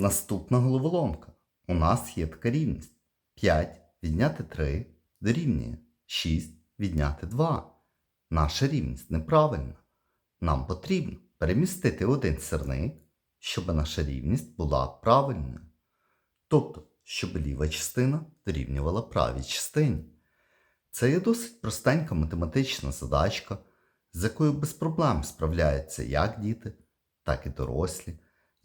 Наступна головоломка. У нас є така рівність. 5 відняти 3 дорівнює 6 відняти 2. Наша рівність неправильна. Нам потрібно перемістити один сирник, щоб наша рівність була правильною. Тобто, щоб ліва частина дорівнювала правій частині. Це є досить простенька математична задачка, з якою без проблем справляються як діти, так і дорослі.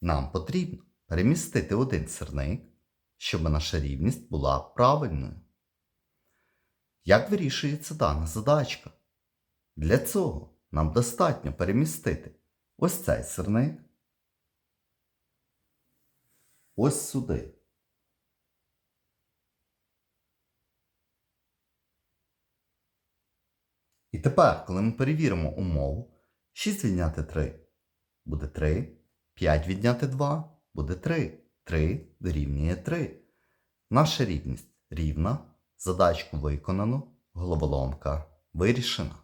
Нам потрібно перемістити один сирник, щоб наша рівність була правильною. Як вирішується дана задачка? Для цього нам достатньо перемістити ось цей сирник, ось сюди. І тепер, коли ми перевіримо умову, 6 відняти 3 буде 3, 5 відняти 2 буде 3, 3 дорівнює 3. Наша рівність рівна, задачку виконано, головоломка вирішена.